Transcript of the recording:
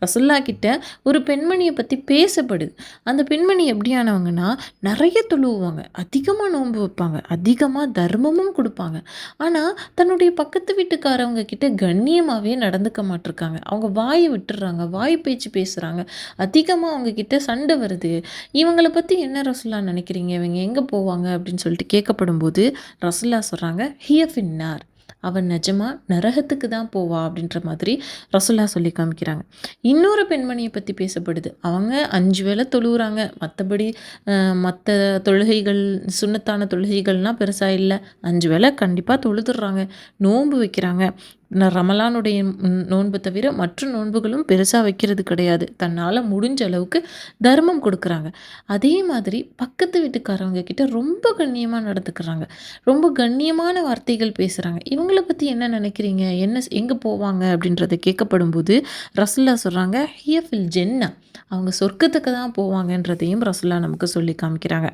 ரசுல்லா கிட்ட ஒரு பெண்மணியை பற்றி பேசப்படுது. அந்த பெண்மணி எப்படியானவங்கன்னா நிறைய தொழுவுவாங்க. அதிகமாக நோன்பு வைப்பாங்க. அதிகமாக தர்மமும் கொடுப்பாங்க. ஆனால் தன்னுடைய பக்கத்து வீட்டுக்காரவங்க கிட்ட கண்ணியமாகவே நடந்துக்க மாட்டிருக்காங்க. அவங்க வாயை விட்டுடுறாங்க வாய் பேச்சு பேசுகிறாங்க அதிகமாக அவங்க கிட்ட சண்டை வருது. இவங்களை பற்றி என்ன ரசுல்லா நினைக்கிறீங்க? இவங்க எங்கே போவாங்க? அப்படின்னு சொல்லிட்டு கேட்கப்படும் போது ரசுல்லா சொல்கிறாங்க ஹியஃபின்னார். அவன் நிஜமா நரகத்துக்கு தான் போவா அப்படின்ற மாதிரி ரசுல்லா சொல்லி காமிக்கிறாங்க. இன்னொரு பெண்மணியை பற்றி பேசப்படுது. அவங்க அஞ்சு வேளை தொழுகிறாங்க மற்றபடி மற்ற தொழுகைகள் சுண்ணத்தான தொழுகைகள்லாம் பெருசாக இல்லை. அஞ்சு வேளை கண்டிப்பாக தொழுதுடுறாங்க. நோன்பு வைக்கிறாங்க. ரமலானுடைய நோன்பு தவிர மற்ற நோன்புகளும் பெருசாக வைக்கிறது கிடையாது. தன்னால் முடிஞ்ச அளவுக்கு தர்மம் கொடுக்குறாங்க. அதே மாதிரி பக்கத்து வீட்டுக்காரவங்க கிட்ட ரொம்ப கண்ணியமாக நடந்துக்கிறாங்க. ரொம்ப கண்ணியமான வார்த்தைகள் பேசுகிறாங்க இவங்களை பற்றி என்ன நினைக்கிறீங்க? என்ன எங்கே போவாங்க? அப்படின்றத கேட்கப்படும்போது ரசுல்லா சொல்கிறாங்க ஹியஃபில் ஜென்னா. அவங்க சொர்க்கத்துக்கு தான் போவாங்கன்றதையும் ரசுல்லா நமக்கு சொல்லி காமிக்கிறாங்க.